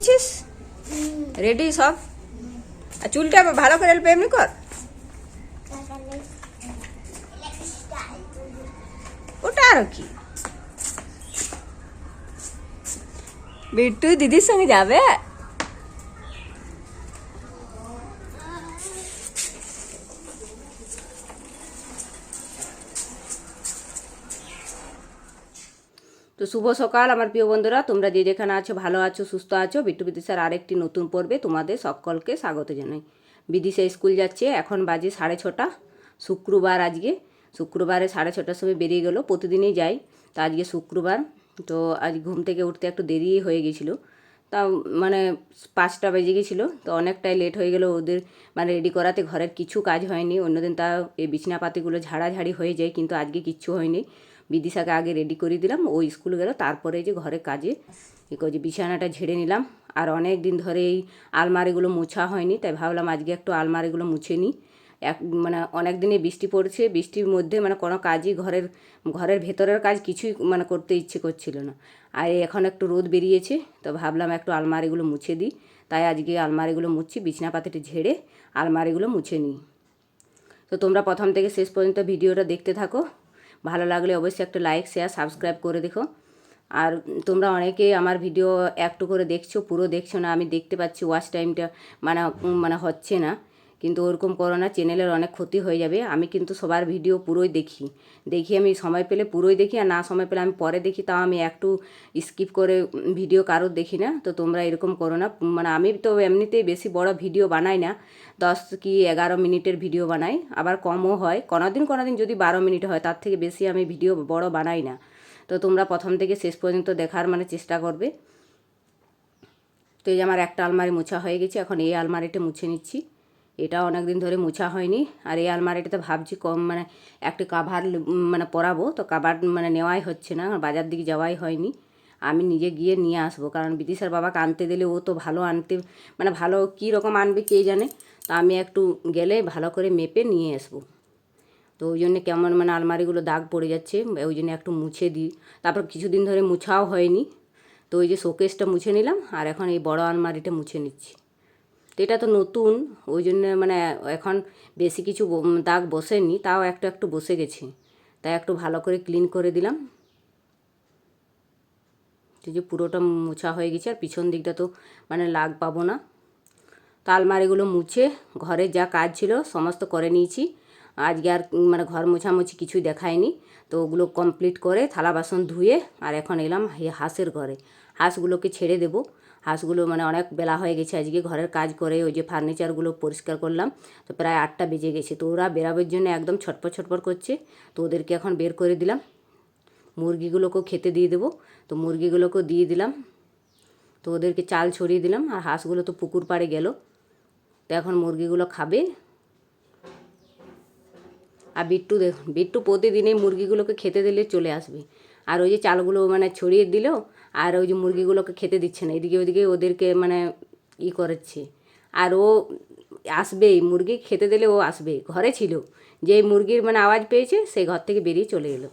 ছিস ready সব? আর চুলটা ভালো করে এলবে এমনি কর। ওটা আর কি? বিট্টু, দিদির সঙ্গে যাবে? তো শুভ সকাল, আমার প্রিয় বন্ধুরা। তোমরা যে যেখানে আছো, ভালো আছো, সুস্থ আছো, বিট্টু বিদিশার আরেকটি নতুন পর্বে তোমাদের সকলকে স্বাগত জানাই। বিদিশা স্কুল যাচ্ছে, এখন বাজে সাড়ে ছটা, শুক্রবার আজকে। শুক্রবারে সাড়ে ছটার সময় বেরিয়ে গেলো, প্রতিদিনই যাই। তো আজকে শুক্রবার, তো আজ ঘুম থেকে উঠতে একটু দেরি হয়ে গেছিল। তা মানে পাঁচটা বেজে গেছিল, তো অনেকটাই লেট হয়ে গেলো, ওদের মানে রেডি করাতে ঘরের কিছু কাজ হয়নি। অন্যদিন তা এই বিছনাপাতিগুলো ঝাড়াঝাড়ি হয়ে যায়, কিন্তু আজকে কিচ্ছু হয়নি। বিদিশাকে আগে রেডি করে দিলাম, ও স্কুল গেল, তারপরে যে ঘরে কাজে এ যে বিছানাটা ঝেড়ে নিলাম। আর অনেক দিন ধরে এই আলমারিগুলো মোছা হয়নি, তাই ভাবলাম আজকে একটু আলমারিগুলো মুছে নিই। এক মানে অনেক দিনে বৃষ্টি পড়ছে, বৃষ্টির মধ্যে মানে কোনো কাজই ঘরের ঘরের ভেতরের কাজ কিছুই মানে করতে ইচ্ছে করছিল না। আর এখন একটু রোদ বেরিয়েছে, তো ভাবলাম একটু আলমারিগুলো মুছে দিই। তাই আজকে আলমারিগুলো মুছছি, বিছনাপাতিটা ঝেড়ে আলমারিগুলো মুছে নিই। তো তোমরা প্রথম থেকে শেষ পর্যন্ত ভিডিওটা দেখতে থাকো। ভালো লাগলে অবশ্যই একটা লাইক শেয়ার সাবস্ক্রাইব করে দেখো। আর তোমরা অনেকে আমার ভিডিও একটু করে দেখছ, পুরো দেখছ না, আমি দেখতে পাচ্ছি ওয়াচ টাইমটা মানে মানে হচ্ছে না। কিন্তু ওরকম করো না চ্যানেলের অনেক ক্ষতি হয়ে যাবে। আমি কিন্তু সবার ভিডিও পুরোই দেখি। দেখি আমি সময় পেলে পুরোই দেখি আর না সময় পেলে আমি পরে দেখি, তাও আমি একটু স্কিপ করে ভিডিও কারোর দেখি না। তো তোমরা এরকম করো না। মানে আমি তো এমনিতেই বেশি বড় ভিডিও বানাই না। দশ কি এগারো মিনিটের ভিডিও বানাই। আবার কমও হয়। কোনোদিন কোনোদিন যদি বারো মিনিট হয়, তার থেকে বেশি আমি ভিডিও বড় বানাই না। তো তোমরা প্রথম থেকে শেষ পর্যন্ত দেখার মানে চেষ্টা করবে। তো এই যে আমার একটা আলমারি মোছা হয়ে গেছে। এখন এই আলমারিটা মুছে নিচ্ছি। এটা অনেক দিন ধরে মোছা হয়নি। আর এই আলমারিটাতে ভাবছি কম মানে একটা কাভার মানে পরাবো। তো কাভার মানে নেওয়াই হচ্ছে না বাজার দিকে যাওয়াই হয়নি। আমি নিজে গিয়ে নিয়ে আসব, কারণ বিদিশার বাবাকে আনতে দিলে ও তো ভালো আনতে মানে ভালো কী রকম আনবে কে জানে? তো আমি একটু গেলে ভালো করে মেপে নিয়ে আসব। তো ওই জন্য কেমন মানে আলমারিগুলো দাগ পড়ে যাচ্ছে, ওই জন্য একটু মুছে দিই। তারপর কিছুদিন ধরে মুছাও হয়নি। তো ওই যে শোকেসটা মুছে নিলাম, আর এখন এই বড় আলমারিটা মুছে নিচ্ছি। এটা তো নতুন, ওই জন্য মানে এখন বেশি কিছু দাগ বসেনি, তাও একটু একটু বসে গেছে। তাই একটু ভালো করে ক্লিন করে দিলাম। যে পুরোটা মোছা হয়ে গেছে, আর পিছন দিকটা তো মানে লাগ পাবো না। তো আলমারিগুলো মুছে ঘরে যা কাজ ছিল সমস্ত করে নিয়েছি। আজকে আর মানে ঘর মোছামুছি কিছুই দেখায়নি তো ওগুলো কমপ্লিট করে থালা বাসন ধুয়ে, আর এখন এলাম হাঁসের ঘরে। হাঁসগুলোকে ছেড়ে দেবো। হাঁসগুলো মানে অনেক বেলা হয়ে গেছে, আজকে ঘরের কাজ করে ওই যে ফার্নিচারগুলো পরিষ্কার করলাম, তো প্রায় আটটা বেজে গেছে, তো ওরা বেরাবের জন্য একদম ছটপট ছটপট করছে, তো ওদেরকে এখন বের করে দিলাম, মুরগিগুলোকেও খেতে দিয়ে দেবো, তো মুরগিগুলোকেও দিয়ে দিলাম, তো ওদেরকে চাল ছড়িয়ে দিলাম, আর হাঁসগুলো তো পুকুর পাড়ে গেল, তো এখন মুরগিগুলো খাবে, আর বিট্টু দেখুন বিট্টু প্রতিদিনই মুরগিগুলোকে খেতে দিলে চলে আসবে, আর ওই যে চালগুলো মানে ছড়িয়ে দিল আর ওই যে মুরগিগুলোকে খেতে দিচ্ছে না। এদিকে ওদিকে ওদেরকে মানে ই করাচ্ছে। আর ও আসবেই, মুরগি খেতে দিলে ও আসবে ঘরে ছিল। যেই মুরগির মানে আওয়াজ পেয়েছে সেই ঘর থেকে বেরিয়ে চলে এলো।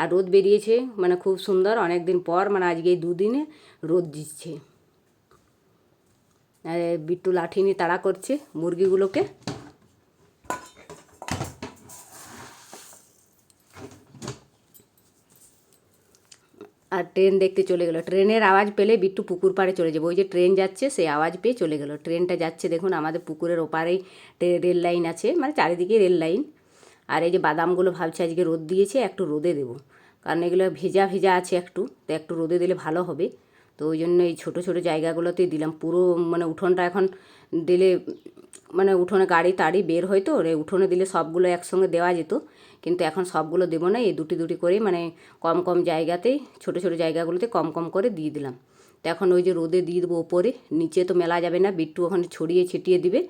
আর রোদ বেরিয়েছে মানে খুব সুন্দর। অনেক দিন পর মানে আজকে এই দুদিনে রোদ দিচ্ছে। বিট্টু লাঠি নিয়ে তাড়া করছে মুরগিগুলোকে। ট্রেন দেখতে চলে গেলো। ট্রেনের আওয়াজ পেলে বিট্টু পুকুর পাড়ে চলে যাবে। ওই যে ট্রেন যাচ্ছে, সেই আওয়াজ পেয়ে চলে গেলো। ট্রেনটা যাচ্ছে, দেখুন, আমাদের পুকুরের ওপারেই রেল লাইন আছে মানে চারিদিকে রেল লাইন। আর এই যে বাদামগুলো ভাবছি আজকে রোদ দিয়েছে, একটু রোদে দেবো। কারণ এগুলো ভেজা ভেজা আছে একটু, তো একটু রোদে দিলে ভালো হবে। তো ওই জন্য এই ছোটো ছোটো জায়গাগুলোতেই দিলাম। পুরো মানে উঠোনটা এখন দিলে মানে উঠোনে গাড়ি, তাড়ি বের হয় তো উঠোনে দিলে সবগুলো একসঙ্গে দেওয়া যেত। কিন্তু এখন সবগুলো দেবো না, এই দুটি দুটি করে মানে কম কম জায়গাতেই, ছোটো ছোটো জায়গাগুলোতে কম কম করে দিয়ে দিলাম। তো এখন ওই যে রোদে দিয়ে দেবো ওপরে, নিচে তো মেলা যাবে না, বিট্টু ওখানে ছড়িয়ে ছিটিয়ে দিবে।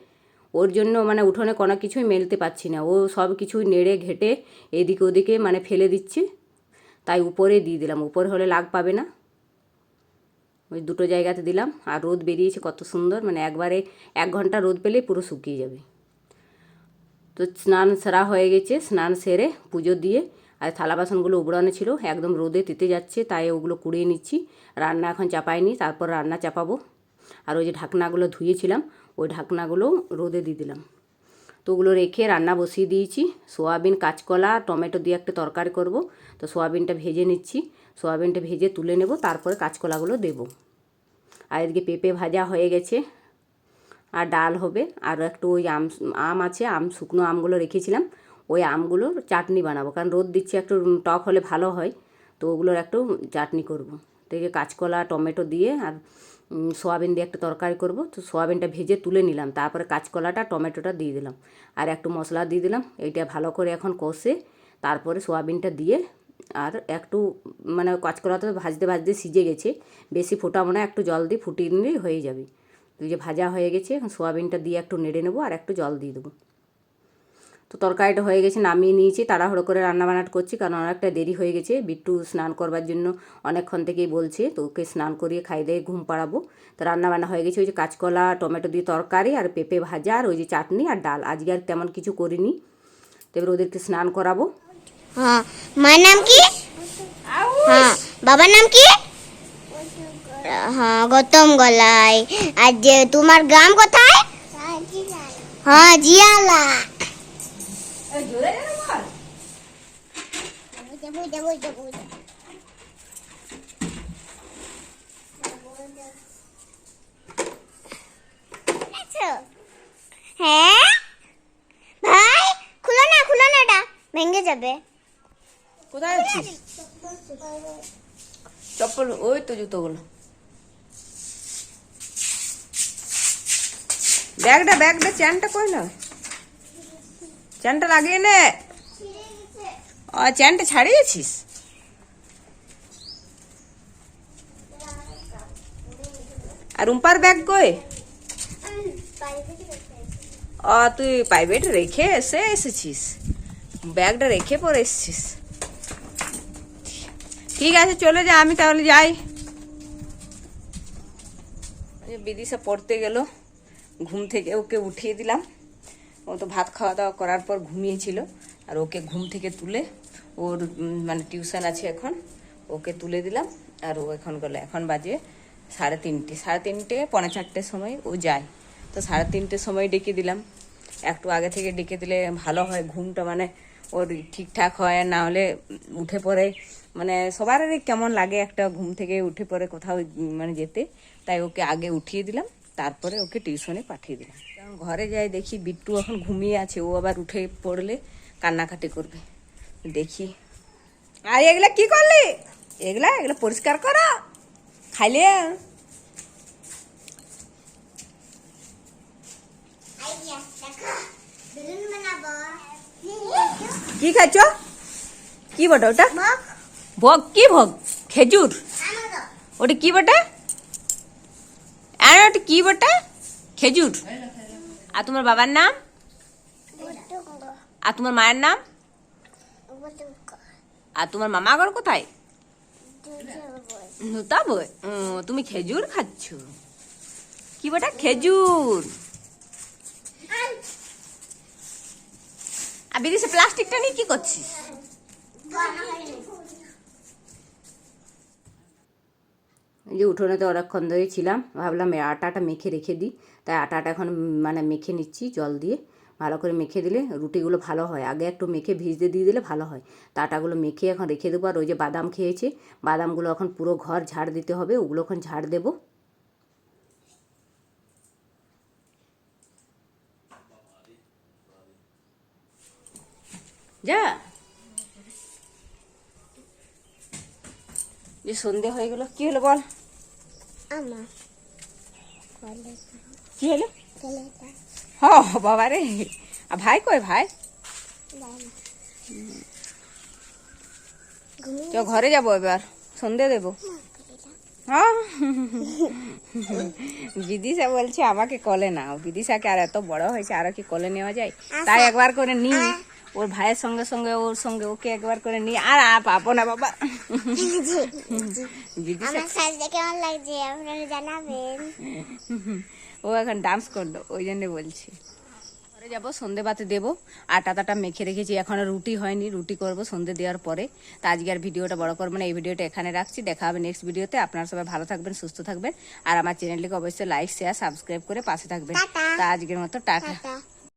ওর জন্য মানে উঠোনে কোনো কিছুই মেলতে পারছি না, ও সব কিছুই নেড়ে ঘেটে এদিকে ওদিকে মানে ফেলে দিচ্ছে। তাই উপরে দিয়ে দিলাম, উপরে হলে লাগ পাবে না। ওই দুটো জায়গাতে দিলাম, আর রোদ বেরিয়েছে কত সুন্দর মানে একবারে এক ঘণ্টা রোদ পেলেই পুরো শুকিয়ে যাবে। তো স্নান সেরা হয়ে গেছে, স্নান সেরে পুজো দিয়ে, আর থালা বাসনগুলো উবড়ানো ছিল, একদম রোদে তিতে যাচ্ছে, তাই ওগুলো কুড়িয়ে নিচ্ছি, রান্না এখন চাপাইনি, তারপর রান্না চাপাবো। আর ওই যে ঢাকনাগুলো ধুয়েছিলাম, ওই ঢাকনাগুলো রোদে দিয়ে দিলাম। তো ওগুলো রেখে রান্না বসিয়ে দিয়েছি, সোয়াবিন, কাঁচকলা, টমেটো দিয়ে একটা তরকারি করব। তো সোয়াবিনটা ভেজে নিচ্ছি, সোয়াবিনটা ভেজে তুলে নেব, তারপরে কাঁচকলাগুলো দেবো। আর এদিকে পেঁপে ভাজা হয়ে গেছে আর ডাল হবে। আর একটু ওই আম আম আছে, আম, শুকনো আমগুলো রেখেছিলাম। ওই আমগুলোর চাটনি বানাবো। কারণ রোদ দিচ্ছে, একটু টক হলে ভালো হয়। তো ওগুলোর একটু চাটনি করব। তো এই যে কাঁচকলা, টমেটো দিয়ে আর সোয়াবিন দিয়ে একটা তরকারি করব। তো সোয়াবিনটা ভেজে তুলে নিলাম। তারপরে কাঁচকলাটা, টমেটোটা দিয়ে দিলাম। আর একটু মশলা দিয়ে দিলাম। এইটা ভালো করে এখন কষে তারপরে সোয়াবিনটা দিয়ে আর একটু মানে কাঁচকলাটা তো ভাজতে ভাজতে সিজে গেছে। বেশি ফোটাবো না, একটু জল দিয়ে ফুটিয়ে নিলেই হয়ে যাবে। এই যে ভাজা হয়ে গেছে এখন সোয়াবিনটা দিয়ে একটু নেড়ে নেব আর একটু জল দিয়ে দেবো। তো তরকারিটা হয়ে গেছে নামিয়ে নিয়েছি তাড়াহুড়ো করে রান্না বান্না করছি কারণ অনেকটা দেরি হয়ে গেছে। বিট্টু স্নান করবার জন্য অনেকক্ষণ থেকেই বলছে তো ওকে স্নান করিয়ে খাই দিয়ে ঘুম পাড়াবো। তো রান্না বান্না হয়ে গেছে ওই যে কাঁচকলা টমেটো দিয়ে তরকারি আর পেঁপে ভাজা আর ওই যে চাটনি আর ডাল। আজকে আর তেমন কিছু করিনি। তো এবার ওদেরকে স্নান করাবো। হ্যাঁ মায়ের নাম কি? হ্যাঁ বাবার নাম কি? হ্যাঁ গৌতম গলাই আর যে তোমার গ্রাম কোথায়? হ্যাঁ জিয়ালা। হ্যাঁ? ভাই খুলো না খুলো না এটা ভেঙে যাবে। কোথায় আছিস চপ্পল ওই তো জুতোগুলো। ব্যাগটা ব্যাগটা চ্যানটা কই না চ্যানটা লাগিয়ে নে ও চ্যানটা ছাড়িয়েছিস আর রুম্পার ব্যাগ কই ও তুই প্রাইভেট রেখে এসে এসেছিস ব্যাগটা রেখে পরে এসেছিস ঠিক আছে চলে যা আমি তাহলে যাই ওই যে বিদিশা পড়তে গেল ঘুম থেকে ওকে উঠিয়ে দিলাম। ও তো ভাত খাওয়া দাওয়া করার পর ঘুমিয়েছিল। আর ওকে ঘুম থেকে তুলে ওর মানে টিউশন আছে এখন, ওকে তুলে দিলাম। আর ও এখন গেলো, এখন বাজে সাড়ে তিনটে। সাড়ে তিনটে, পৌনে চারটের সময় ও যায়। তো সাড়ে তিনটের সময় ডেকে দিলাম। একটু আগে থেকে ডেকে দিলে ভালো হয়, ঘুমটা মানে ওর ঠিকঠাক হয়। না হলে উঠে পড়ে মানে সবারই কেমন লাগে একটা ঘুম থেকে উঠে পড়ে কোথাও মানে যেতে। তাই ওকে আগে উঠিয়ে দিলাম। তারপরে ওকে টিউশনে পাঠিয়ে দিলাম। কারণ ঘরে যাই দেখি বিট্টু এখন ঘুমিয়ে আছে ও আবার উঠে পড়লে কান্নাকাটি করবে। দেখি। আর এগুলা কি করলি? এগুলা এগুলো পরিষ্কার করা। খাইলে? কি খাচ্ছ কি বটে ওটা? ভোগ। কি ভোগ? খেজুর। ওটা কি বটে? আর ওটা কি বটে? খেজুর। আর তোমার বাবার নাম? আর তোমার মায়ের নাম? আর তোমার মামা ঘর কোথায়? তা বই। উম, তুমি খেজুর খাচ্ছ। কি বটা? খেজুর। আর বিদেশে প্লাস্টিকটা নিয়ে কি করছিস? যে উঠোনেতে অনেকক্ষণ ধরেই ছিলাম, ভাবলাম আটাটা মেখে রেখে দিই। তাই আটাটা এখন মানে মেখে নিচ্ছি জল দিয়ে। ভালো করে মেখে দিলে রুটিগুলো ভালো হয়। আগে একটু মেখে ভিজতে দিয়ে দিলে ভালো হয়। তা আটাগুলো মেখে এখন রেখে দেবো। আর ওই যে বাদাম খেয়েছে, বাদামগুলো এখন পুরো ঘর ঝাড় দিতে হবে, ওগুলো এখন ঝাড় দেবো। যা। যে সন্ধে হয়ে গেল, কি হলো বল? কি হলো? হ বাবা রে আর ভাই কই ভাই? চ ঘরে যাব এবার। সন্ধে দেবো। বিদিশা বলছে আমাকে কলে নাও বিদিশাকে আর এত বড় হয়েছে আরও কি কলে নেওয়া যায়? তাই একবার করে নি ওর ভাইয়ের সঙ্গে সঙ্গে ওর সঙ্গে ওকে একবার করে নি আর পাবো না বাবা। আমার সাজতে কেমন লাগছে? আপনারা জানাবেন। ও এখন ডান্স করল ওই জন্য বলছি। যাব সন্ধে বাতে দেবো। আটা টাটা মেখে রেখেছি এখনও রুটি হয়নি রুটি করব সন্ধে দেওয়ার পরে। তা আজকে আর ভিডিওটা বড় করব না এই ভিডিওটা এখানে রাখছি। দেখা হবে নেক্সট ভিডিওতে। আপনারা সবাই ভালো থাকবেন সুস্থ থাকবেন। আর আমার চ্যানেলটিকে অবশ্যই লাইক শেয়ার সাবস্ক্রাইব করে পাশে থাকবেন। তা আজকের মতো টাটা।